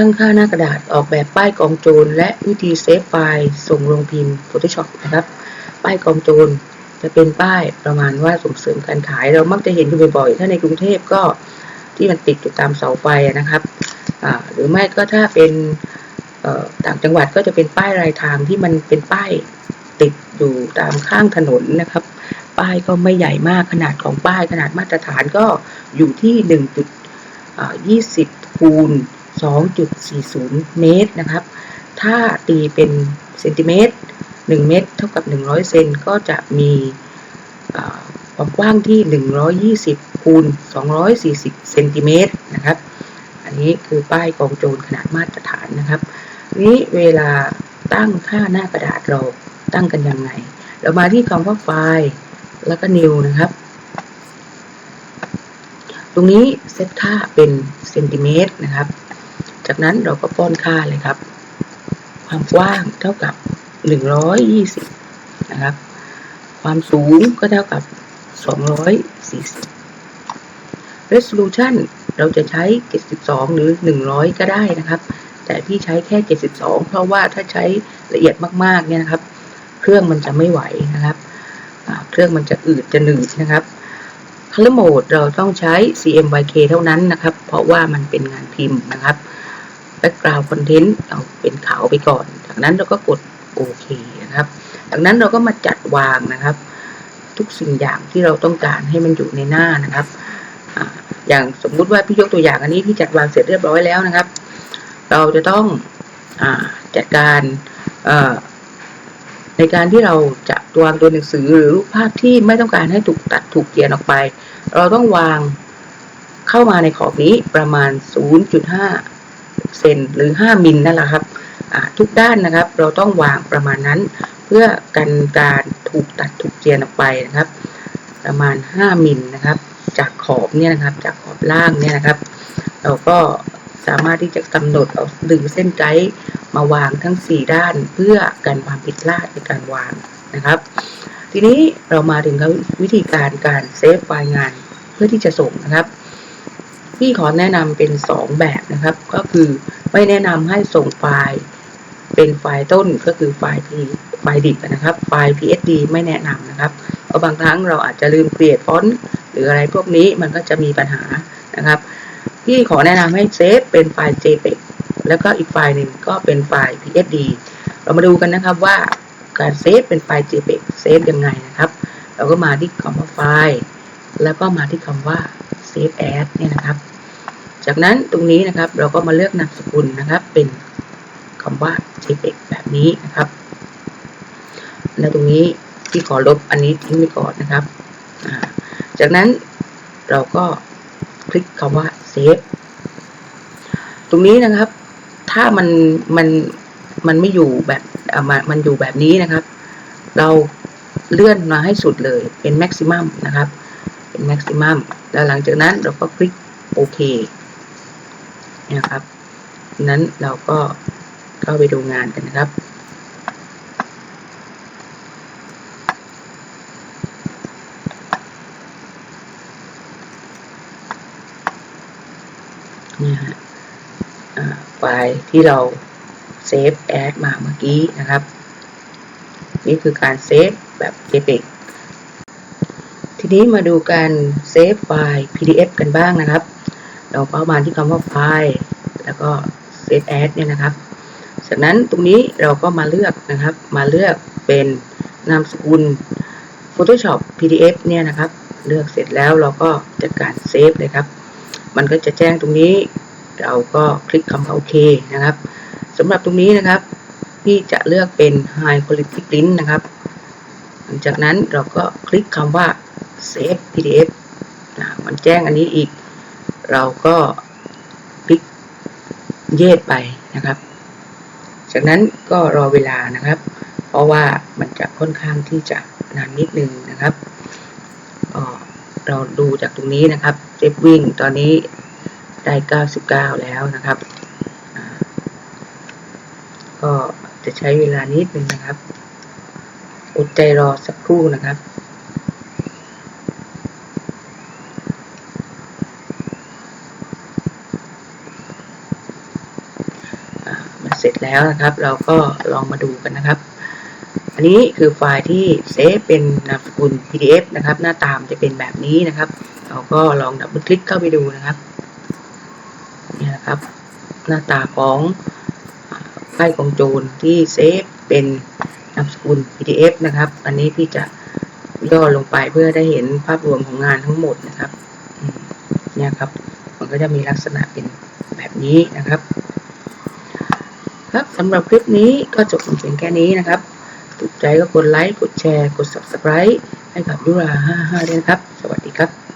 ตั้งค่าหน้ากระดาษออกแบบป้ายกองโจรและวิธีเซฟไฟล์ส่งลงพิมพ์ Photoshop นะครับ ป้ายกองโจรจะเป็นป้ายประมาณว่าส่งเสริมการขาย เรามักจะเห็นอยู่บ่อยๆถ้าในกรุงเทพก็ที่มันติดอยู่ตามเสาไฟนะครับหรือไม่ก็ถ้าเป็นต่างจังหวัดก็จะเป็นป้ายรายทางที่มันเป็นป้ายติดอยู่ตามข้างถนนนะครับ ป้ายก็ไม่ใหญ่มากขนาดของป้ายขนาดมาตรฐานก็อยู่ที่1จุด20 คูณ 2.40 เมตรนะครับ ถ้าตีเป็นเซนติเมตร 1 เมตร เท่ากับ 100 เซนก็จะมีความกว้างที่ 120 คูณ 240 เซนติเมตรนะครับ อันนี้คือป้ายกองโจรขนาดมาตรฐานนะครับ นี้เวลาตั้งค่าหน้ากระดาษเราตั้งกันยังไง เรามาที่คำว่าไฟล์แล้วก็ new นะครับ ตรงนี้เซตค่าเป็นเซนติเมตรนะครับ จากนั้นเราก็ป้อนค่าเลยครับ ความกว้างเท่ากับ 120 นะครับ ความสูงก็เท่ากับ 240 resolution เราจะใช้ 72 หรือ 100 ก็ได้นะครับ แต่พี่ใช้แค่ 72 เพราะว่าถ้าใช้ละเอียดมากๆเนี่ยนะครับ เครื่องมันจะไม่ไหวนะครับ เครื่องมันจะอืดจะหนืดนะครับ Color Mode เราต้องใช้ CMYK เท่านั้นนะครับ เพราะว่ามันเป็นงานพิมพ์นะครับ Background Content เอาเป็นขาวไปก่อน จากนั้นเราก็กดโอเคนะครับ จากนั้นเราก็มาจัดวางนะครับ ทุกสิ่งอย่างที่เราต้องการให้มันอยู่ในหน้านะครับออย่างสมมุติว่าพี่ยกตัวอย่างอันนี้พี่จัดวางเสร็จเรียบร้อยแล้วนะครับ เราจะต้องอจัดการในการที่เราจะวางตัวหนังสือหรือรูปภาพที่ไม่ต้องการให้ถูกตัดถูกเขียนออกไป เราต้องวางเข้ามาในขอบนี้ประมาณ 0.5 เซนหรือ 5 มิลนั่นแหละครับทุกด้านนะครับ เราต้องวางประมาณนั้น เพื่อกันการถูกตัดถูกเจียนออกไปนะครับ ประมาณ 5 มิลนะครับ จากขอบเนี่ยนะครับ จากขอบล่างเนี่ยนะครับ เราก็สามารถที่จะกำหนดเอาดึงเส้นไกด์มาวางทั้ง 4 ด้าน เพื่อกันความผิดพลาดในการวางนะครับ ทีนี้เรามาถึงวิธีการการเซฟไฟล์งานเพื่อที่จะส่งนะครับ พี่ขอแนะนำเป็น 2 แบบนะครับ ก็คือไม่แนะนำให้ส่งไฟล์เป็นไฟล์ต้นก็คือไฟล์ที่ไฟล์ดิบนะครับ ไฟล์ PSD ไม่แนะนำนะครับ เพราะบางครั้งเราอาจจะลืมเปลี่ยนฟอนต์หรืออะไรพวกนี้มันก็จะมีปัญหานะครับพี่ขอแนะนำให้เซฟเป็นไฟล์ JPEG แล้วก็อีกไฟล์หนึ่งก็เป็นไฟล์ PSD เรามาดูกันนะครับว่าการเซฟเป็นไฟล์ JPEG เซฟยังไงนะครับ เราก็มาที่คำว่าไฟล์ แล้วก็มาที่คำว่า save as เนี่ยนะครับ จากนั้นตรงนี้นะครับเราก็มาเลือกนามสกุลนะครับ เป็นคำว่า JPEG แบบนี้นะครับ และตรงนี้ที่ขอลบอันนี้ทิ้งไปก่อนนะครับ จากนั้นเราก็คลิกคำว่า save ตรงนี้นะครับ ถ้ามันมันมันไม่อยู่แบบมันมันอยู่แบบนี้นะครับ เราเลื่อนมาให้สุดเลยเป็น maximum นะครับ เป็น maximum แล้วหลังจากนั้นเราก็คลิกโอเคนะครับ นั้นเราก็เข้าไปดูงานกันนะครับนี่ฮะไฟล์ที่เราเซฟแอดมาเมื่อกี้นะครับ นี่คือการเซฟแบบ JPEG ทีนี้มาดูการเซฟไฟล์ PDF กันบ้างนะครับ เราเข้ามาที่คำว่าไฟล์ แล้วก็ Save As เนี่ยนะครับ จากนั้นตรงนี้เราก็มาเลือกนะครับ มาเลือกเป็นนามสกุล Photoshop PDF เนี่ยนะครับ เลือกเสร็จแล้วเราก็จัดการเซฟเลยครับ มันก็จะแจ้งตรงนี้ เราก็คลิกคำว่าโอเคนะครับสำหรับตรงนี้นะครับ พี่จะเลือกเป็น High Quality Print นะครับ หลังจากนั้นเราก็คลิกคำว่า Save PDF นะมันแจ้งอันนี้อีก เราก็คลิกเยดไปนะครับ จากนั้นก็รอเวลานะครับ เพราะว่ามันจะค่อนข้างที่จะนานนิดนึงนะครับเราดูจากตรงนี้นะครับเซฟวิ่งตอนนี้ได้ 99 แล้วนะครับ ก็จะใช้เวลานิดนึงนะครับ อดใจรอสักครู่นะครับ เสร็จแล้วนะครับ เราก็ลองมาดูกันนะครับ อันนี้คือไฟล์ที่เซฟเป็นนามสกุล PDF นะครับ หน้าตามจะเป็นแบบนี้นะครับ เราก็ลองดับเบิลคลิกเข้าไปดูนะครับนี่นะครับ หน้าตาของไพ่กองโจรที่เซฟเป็นนามสกุล PDF นะครับ อันนี้พี่จะย่อลงไปเพื่อได้เห็นภาพรวมของงานทั้งหมดนะครับเนี่ยครับ มันก็จะมีลักษณะเป็นแบบนี้นะครับ ครับสำหรับคลิปนี้ก็จบลงเพียงแค่นี้นะครับ ถูกใจก็กดไลค์ กดแชร์ กด subscribe ให้กับยุรา55ด้วยนะครับ สวัสดีครับ